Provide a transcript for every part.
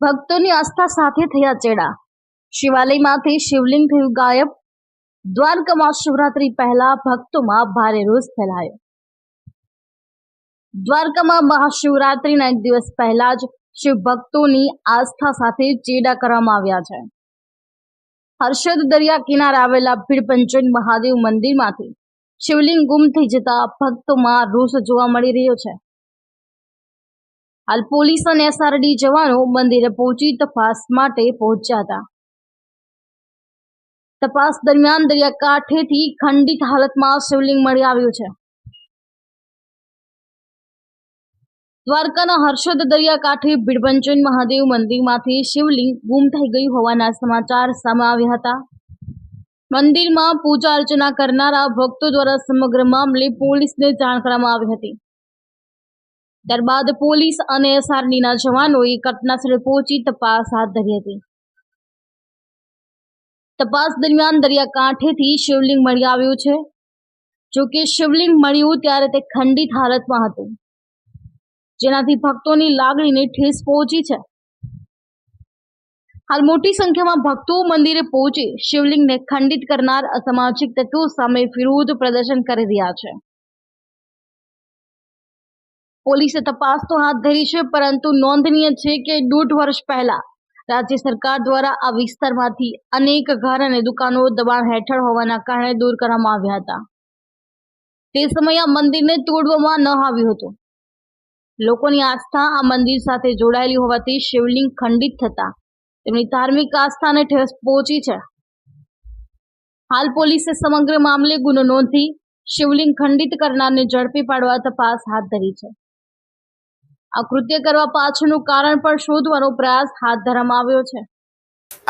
ભક્તોની આસ્થા સાથે થયા ચેડા. શિવાલયમાંથી શિવલિંગ થયું ગાયબ. દ્વારકામાં શિવરાત્રી પહેલા ભક્તોમાં ભારે રોષ ફેલાયો. દ્વારકામાં મહાશિવરાત્રીના એક દિવસ પહેલા જ શિવ ભક્તોની આસ્થા સાથે ચેડા કરવામાં આવ્યા છે. હર્ષદ દરિયા કિનારે આવેલા ભીડપંચન મહાદેવ મંદિરમાંથી શિવલિંગ ગુમ થઈ જતા ભક્તોમાં રોષ જોવા મળી રહ્યો છે. હાલ પોલીસ અને એસઆરડી જવાનો મંદિરે પહોંચી તપાસ માટે પહોંચ્યા હતા. તપાસ દરમિયાન દરિયાકાંઠેથી ખંડિત હાલતમાં શિવલિંગ મળી આવ્યું છે. દ્વારકાના હર્ષદ દરિયાકાંઠે ભીડભંજન મહાદેવ મંદિરમાંથી શિવલિંગ ગુમ થઈ ગયું હોવાના સમાચાર સામે આવ્યા હતા. મંદિરમાં પૂજા અર્ચના કરનારા ભક્તો દ્વારા સમગ્ર મામલે પોલીસને જાણ કરવામાં આવી હતી. ત્યારબાદ પોલીસ અને એસઆરડીના જવાનોએ ઘટનાસ્થળે પહોંચી તપાસ હાથ ધરી હતી. તપાસ દરમિયાન દરિયાકાંઠેથી શિવલિંગ મળી આવ્યું છે. જો કે શિવલિંગ મળ્યું ત્યારે તે ખંડિત હાલતમાં હતું. જેનાથી ભક્તોની લાગણીને ઠેસ પહોંચી છે. હાલ મોટી સંખ્યામાં ભક્તો મંદિરે પહોંચી શિવલિંગને ખંડિત કરનાર અસામાજિક તત્વો સામે વિરોધ પ્રદર્શન કરી રહ્યા છે. પોલીસે તપાસ તો હાથ ધરી છે, પરંતુ નોંધનીય છે કે દોઢ વર્ષ પહેલા રાજ્ય સરકાર દ્વારા આ વિસ્તારમાંથી અનેક ઘર અને દુકાનો દબાણ હેઠળ હોવાના કારણે દૂર કરવામાં આવ્યા હતા. તે સમયે આ મંદિરને તોડવામાં ન આવ્યું હતું. લોકોની આસ્થા આ મંદિર સાથે જોડાયેલી હોવાથી શિવલિંગ ખંડિત થતા તેમની ધાર્મિક આસ્થાને ઠેસ પહોંચી છે. હાલ પોલીસે સમગ્ર મામલે ગુનો નોંધી શિવલિંગ ખંડિત કરનારને ઝડપી પાડવા તપાસ હાથ ધરી છે. આ કૃત્ય કરવા પાછળનું કારણ પણ શોધવાનો પ્રયાસ હાથ ધરવામાં આવ્યો છે.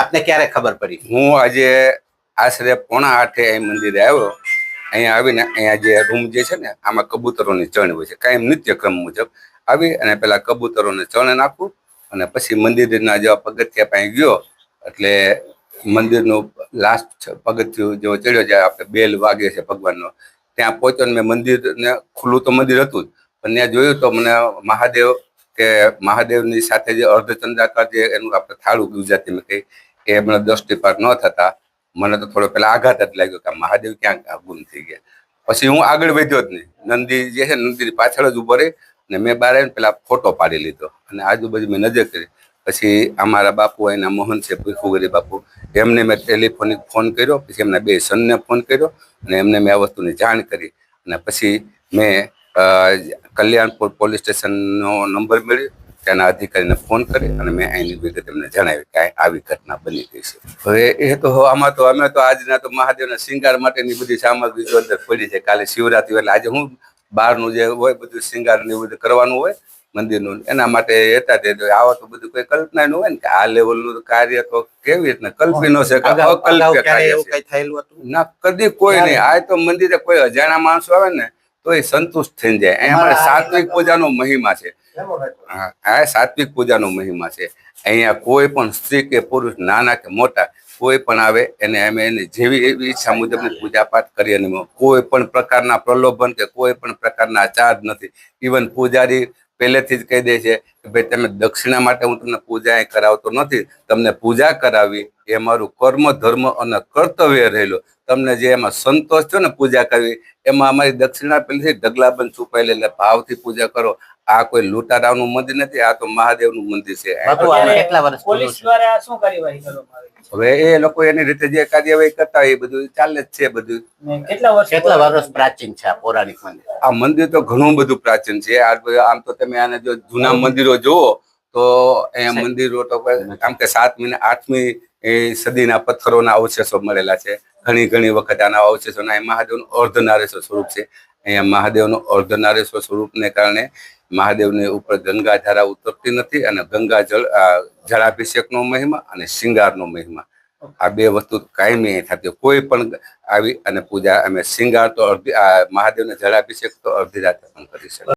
આપને ક્યારે ખબર પડી? હું આજે આશરે પોણા આઠે અહીં મંદિરે આવ્યો. અહીંયા આવીને અહીંયા જે રૂમ જે છે ને આમાં કબૂતરોની ચણ હોય છે. કાયમ નિત્યક્રમ મુજબ આવી અને પેલા કબૂતરોને ચણ નાખું અને પછી મંદિરના જેવા પગથિયા પાસે ગયો. એટલે મંદિરનું લાસ્ટ પગથિયું જેવો ચડ્યો જાય આપણે બેલ વાગે છે ભગવાનનો. ત્યાં પહોંચ્યો ને મેં મંદિરને ખુલ્લું તો મંદિર હતું જ. પણ ત્યાં જોયું તો મને મહાદેવ કે મહાદેવની સાથે જે અર્ધચંદ્રાકાર જે એનું આપણે થાળું ગુજરાતીમાં કહી એ મને દ્રષ્ટિપાત ન થતા મને તો થોડો પેલા આઘાત જ લાગ્યો કે મહાદેવ ક્યાંક ગુમ થઈ ગયા. પછી હું આગળ વધ્યો જ નહીં. નંદી જે છે નંદીની પાછળ જ ઊભો રહી અને મેં બહાર આવીને પેલા ફોટો પાડી લીધો અને આજુબાજુ મેં નજર કરી. પછી અમારા બાપુ એના મોહન છે, ભીખુગરી બાપુ, એમને મેં ટેલિફોનિક ફોન કર્યો, પછી એમના બે સનને ફોન કર્યો અને એમને મેં આ વસ્તુની જાણ કરી. અને પછી મેં કલ્યાણપુર પોલીસ સ્ટેશનનો નંબર મેળવ્યો ત્યાંના અધિકારીને ફોન કરી અને મેં અહીંની વિગત એમને જણાવી કે આવી ઘટના બની ગઈ છે. હવે એ તો આમાં તો અમે તો આજના તો મહાદેવના શિંગાર માટેની બધી સામગ્રી જો અંદર પડી છે. કાલે શિવરાત્રી એટલે આજે હું બહારનું જે હોય બધું શિંગાર ને બધું કરવાનું હોય મંદિરનું એના માટે હતા તે આવા તો બધું કોઈ કલ્પના ન હોય ને કે આ લેવલનું કાર્ય તો કેવી રીતના? કલ્પી ન છે. કઈ થયેલું ના કદી કોઈ નહીં. આ તો મંદિરે કોઈ અજાણા માણસો આવે ને તો એ સંતુષ્ટ થઈ જાય. અહીંયા સાત્વિક પૂજાનો મહિમા છે. આ સાત્વિક પૂજાનો મહિમા છે. અહીંયા કોઈ પણ સ્ત્રી કે પુરુષ નાના કે મોટા કોઈ પણ આવે એને અમે એની જેવી એવી ઈચ્છા મુજબની પૂજા પાઠ કરીએ અને કોઈ પણ પ્રકારના પ્રલોભન કે કોઈ પણ પ્રકારના ચાર્જ નથી. ઇવન પૂજારી પહેલેથી જ કહી દે છે કે ભાઈ તમે દક્ષિણા માટે હું તમને પૂજા કરાવતો નથી. તમને પૂજા કરાવી એ મારું કર્મ, ધર્મ અને કર્તવ્ય રહેલું. તમને જે એમાં સંતોષ થયો ને પૂજા કરવી, એમાં અમારી દક્ષિણા પહેલેથી ઢગલાબંધ છુપાયેલી ભાવથી પૂજા કરો. આ કોઈ લૂંટારાવનું મંદિર નથી આ તો મહાદેવનું મંદિર છે. હવે એ લોકો એની રીતે જે કાર્યવાહી કરતા હોય એ બધું ચાલે જ છે બધું. ને કેટલા વર્ષ પ્રાચીન છે આ પૌરાણિક મંદિર? આ મંદિર તો ઘણું બધું પ્રાચીન છે. આમ તો તમે આને જો જૂના મંદિરો જુઓ તો અહીંયા મંદિરો તો આમ કે સાતમી ને આઠમી એ સદીના પથ્થરોના અવશેષો મળેલા છે. ઘણી ઘણી વખત આના અવશેષોના મહાદેવનું અર્ધનારેશ્વર સ્વરૂપ છે. અહીંયા મહાદેવનું અર્ધનારેશ્વર સ્વરૂપને કારણે મહાદેવની ઉપર ગંગા ધારા ઉતરતી નથી અને ગંગા જળ જળાભિષેકનો મહિમા અને શિંગારનો મહિમા. આ બે વસ્તુ કાયમી થતી કોઈ પણ આવી અને પૂજા અમે શિંગાર તો અડધી મહાદેવને જળાભિષેક તો અડધી રાતે પણ કરી શકીએ.